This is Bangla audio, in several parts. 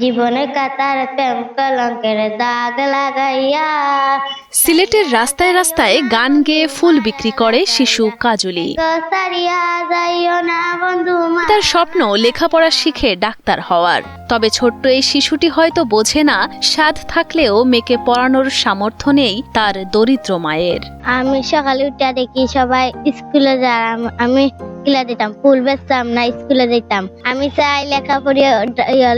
জীবনে কাতার প্রেম কলঙ্কের দাগ লাগাইয়া। সিলেটের রাস্তায় রাস্তায় গান গেয়ে ফুল বিক্রি করে শিশু কাজলি। তার স্বপ্ন লেখাপড়া শিখে ডাক্তার হওয়ার। তবে ছোট্ট এই শিশুটি হয়তো বোঝে না স্বাদ থাকলেও মেয়েকে পড়ানোর সামর্থ্য নেই তার দরিদ্র মায়ের। আমি সকালে উঠে দেখি সবাই স্কুলে যায় আম- স্কুলে দিতাম ফুল বেচতাম না স্কুলে দিতাম। আমি চাই লেখাপড়া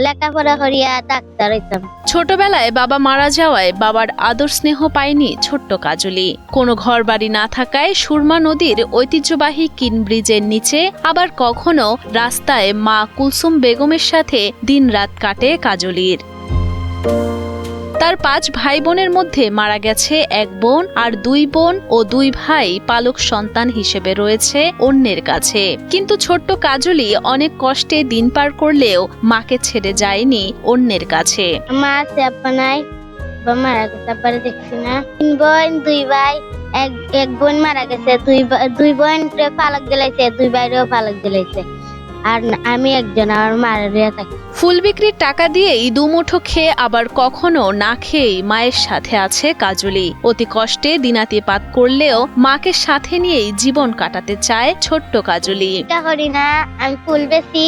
লেখাপড়া করিয়া ডাক্তার হইতাম। ছোটবেলায় বাবা মারা যাওয়ায় বাবার আদর স্নেহ পায়নি ছোট্ট কাজলি। কোনো ঘর বাড়ি না থাকায় সুরমা নদীর ঐতিহ্যবাহী কিন ব্রিজের নিচে আবার কখনো রাস্তায় মা কুলসুম বেগমের সাথে দিনরাত কাটে কাজলির। তার পাঁচ ভাই বোনের মধ্যে মারা গেছে এক বোন আর দুই বোন ও দুই ভাই পালক সন্তান হিসেবে রয়েছে অন্যের কাছে। কিন্তু ছোট্ট কাজলি অনেক কষ্টে দিন পার করলেও মাকে ছেড়ে যায়নি অন্যের কাছে। মা আছে বা মারা গেছে পরে দেখছি না। তিন বোন, দুই ভাই, এক এক বোন মারা গেছে, দুই দুই বোন পালক দিলাইছে দুই ভাইরেও পালক দিলাইছে আর আমি একজন আমার থাকি। ফুল বিক্রির টাকা দিয়েই দুমুঠো খেয়ে আবার কখনো না খেয়েই মায়ের সাথে আছে কাজলি। অতি কষ্টে দিনাতিপাত করলেও মাকে সাথে নিয়েই জীবন কাটাতে চায় ছোট্ট কাজলি। করি না আমি ফুল বেশি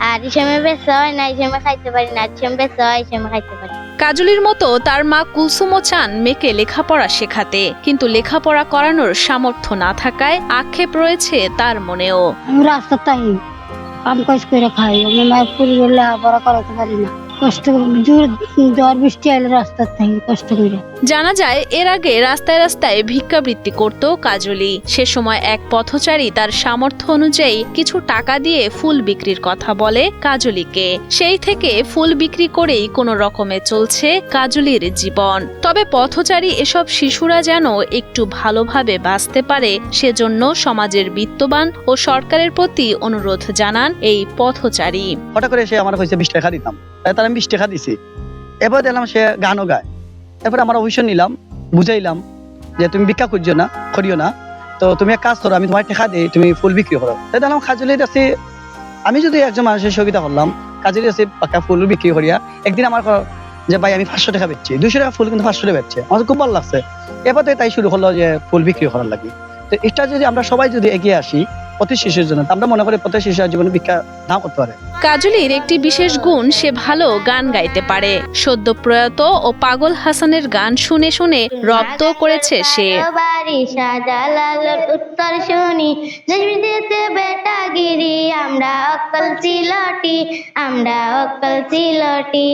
আর এই সময় বেশ হয় না এই সময় খাইতে পারি না এই সময় বেশ হয় এই সময় খাইতে পারি কাজলির মতো তার মা কুলসুমও চান মেয়েকে লেখাপড়া শেখাতে কিন্তু লেখাপড়া করানোর সামর্থ্য না থাকায় আক্ষেপ রয়েছে তার মনেও। রাস্তা তাই। কাম কাজ করে খাই আমি মায়ের পরিবার লেখাপড়া করাতে পারি না। কষ্ট জোর জ্বর বৃষ্টি আইলে রাস্তার থাকি কষ্ট করে। জানা যায় এর আগে রাস্তায় রাস্তায় ভিক্ষাবৃত্তি করত কাজলি। সে সময় এক পথচারী তার সামর্থ্য অনুযায়ী কিছু টাকা দিয়ে ফুল বিক্রির কথা বলে কাজলিকে। সেই থেকে ফুল বিক্রি করেই কোনো রকমে চলছে কাজলির জীবন। তবে পথচারী এসব শিশুরা যেন একটু ভালোভাবে বাঁচতে পারে সেজন্য সমাজের বিত্তবান ও সরকারের প্রতি অনুরোধ জানান এই পথচারী। হঠাৎ করে সে আমার কইছে বিশ টাকা দিতাম। তার আমি বিশ টাকা দিছি। এবার দেখলাম সে গানও গায়। এরপরে আমরা অবশ্য নিলাম, বুঝাইলাম যে তুমি ভিক্ষা করছ না, করিও না। তো তুমি এক কাজ করো, আমি তোমার টাকা দিই, তুমি ফুল বিক্রি করো। তাই দেখলাম খাজুলির আছে, আমি যদি একজন মানুষের সহযোগিতা করলাম কাজুলি আছে পাকা ফুল বিক্রি করিয়া, একদিন আমার যে ভাই, আমি পাঁচশো টাকা বেচছি, দুইশো টাকা ফুল কিন্তু পাঁচশো টাকা বেচছে। আমার খুব ভালো লাগছে। এবার থেকে তাই শুরু করল যে ফুল বিক্রি করার লাগে। তো এটা যদি আমরা সবাই যদি এগিয়ে আসি প্রতি শিশুর জন্য, তো আমরা মনে করি প্রতি শিশুর জীবনে ভিক্ষা নাও করতে পারে। কাজলির একটি বিশেষ গুণ, সে ভালো গান গাইতে পারে। সদ্য প্রয়াত ও পাগল হাসানের গান শুনে শুনে রপ্ত করেছে সে। উত্তর শুনি বেটা গিরি আমরা অকল চিলটি, আমরা অকল সিলটি